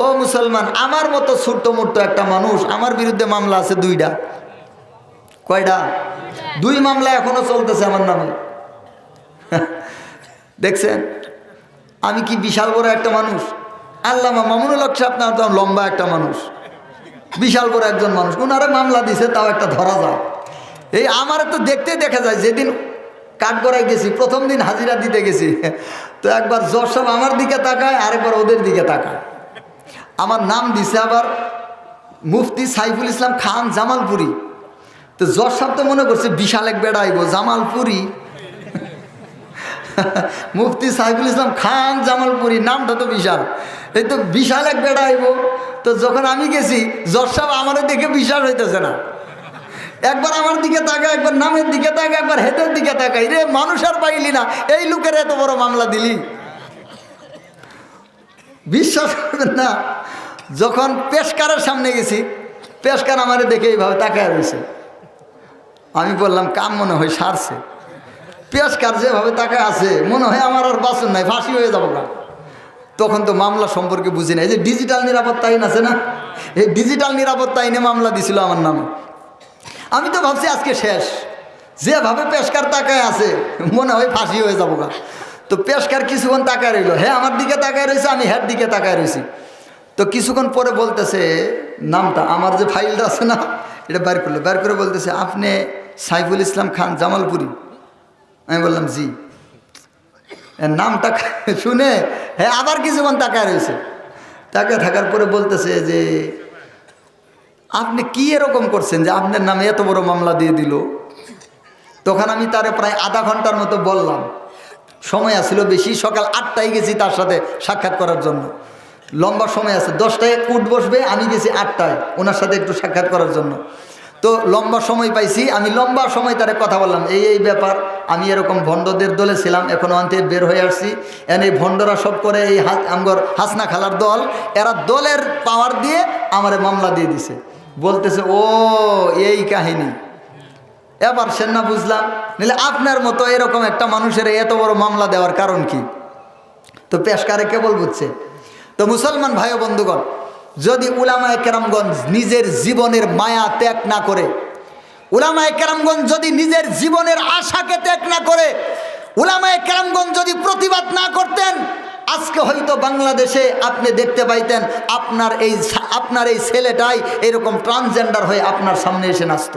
ও মুসলমান, আমার মতো ছোট্ট মোট্ট একটা মানুষ, আমার বিরুদ্ধে মামলা আছে দুইটা। কয়টা? দুই মামলা এখনও চলতেছে আমার নামে। দেখছেন? আমি কি বিশাল বড় একটা মানুষ? আল্লামা মামুনুল হক সাহেব না লম্বা একটা মানুষ। বিশাল বড় একজন মানুষ। ওনারা মামলা দিছে, তাও একটা ধরা যায় এই আমার তো দেখতে দেখা যায়, যেদিন কাঠগড়ায় গেছি, প্রথম দিন হাজিরা দিতে গেছি। তো একবার সাহেব আমার দিকে তাকায়, আরেকবার ওদের দিকে তাকায়। আমার নাম দিছে আবার মুফতি সাইফুল ইসলাম খান জামালপুরি। তো জজ সাহেব তো মনে করছে বিশাল এক বেড়া আইব, জামালপুরি। মুফতি সাইফুল ইসলাম খান জামালপুরি, নামটা তো বিশাল। এই তো বিশাল এক বেড়া আইব। তো যখন আমি গেছি, জজ সাহেব আমার দেখে বিশাল হইতেছে না। একবার আমার দিকে তাকায়, একবার নামের দিকে তাকায়, একবার হেদের দিকে তাকাই রে, মানুষ আর পাইলি না, এই লোকের এত বড় মামলা দিলি। বিশ্বাস করবেন না যখন পেশকারের সামনে গেছি, পেশকার আমারে দেখে এইভাবে তাকায় রয়েছে। আমি বললাম, কাম মনে হয় সারছে। পেশকার যেভাবে তাকায় আছে, মনে হয় আমার আর বাসন নাই, ফাঁসি হয়ে যাব না তখন তো মামলা সম্পর্কে বুঝি না এই যে ডিজিটাল নিরাপত্তা আইন আছে না, এই ডিজিটাল নিরাপত্তা আইনে মামলা দিছিল আমার নামে। আমি তো ভাবছি আজকে শেষ। যেভাবে পেশকার তাকায় আছে, মনে হয় ফাঁসি হয়ে যাব গা। তো পেশকার কিছুক্ষণ তাকায় রইল। হ্যাঁ আমার দিকে তাকায় রয়েছে, আমি হ্যার দিকে তাকায় রয়েছি। তো কিছুক্ষণ পরে বলতেছে, নামটা, আমার যে ফাইলটা আছে না, এটা বের করল। বের করে বলতেছে, আপনি সাইফুল ইসলাম খান, জামালপুরি? আমি বললাম, জি। নামটা শুনে হ্যাঁ আবার কিছুক্ষণ তাকায় রয়েছে। তাকে থাকার পরে বলতেছে যে, আপনি কি এরকম করছেন যে আপনার নামে এত বড় মামলা দিয়ে দিল? তখন আমি তারে প্রায় আধা ঘণ্টার মতো বললাম। সময় আসছিল বেশি, সকাল আটটায় গেছি তার সাথে সাক্ষাৎ করার জন্য। লম্বা সময় আছে, দশটায় কুট বসবে, আমি গেছি আটটায়, ওনার সাথে একটু সাক্ষাৎ করার জন্য। তো লম্বা সময় পাইছি, আমি লম্বা সময় তারে কথা বললাম, এই এই ব্যাপার, আমি এরকম ভণ্ডদের দলে ছিলাম এখনও আনতে বের হয়ে আসছি, এন এই ভণ্ডরা সব করে এই আমগর হাসনা খালার দল, এরা দলের পাওয়ার দিয়ে আমারে মামলা দিয়ে দিছে। বলতেছে, ও, এই কাহিনী। এবার সে না বুঝলাম, নিলে আপনার মতো এরকম একটা মানুষের এত বড় মামলা দেওয়ার কারণ কি? তো পেশকারে কেবল বুঝছে? তো মুসলমান ভাই বন্ধুগণ, যদি উলামায় কেরামগঞ্জ নিজের জীবনের মায়া ত্যাগ না করে, উলামায় কেরামগঞ্জ যদি নিজের জীবনের আশাকে ত্যাগ না করে, উলামায় কেরামগঞ্জ যদি প্রতিবাদ না করতেন, আজকে হয়তো বাংলাদেশে আপনি দেখতে পাইতেন, আপনার এই আপনার এই ছেলেটাই এরকম ট্রান্সজেন্ডার হয়ে আপনার সামনে এসে নাচত।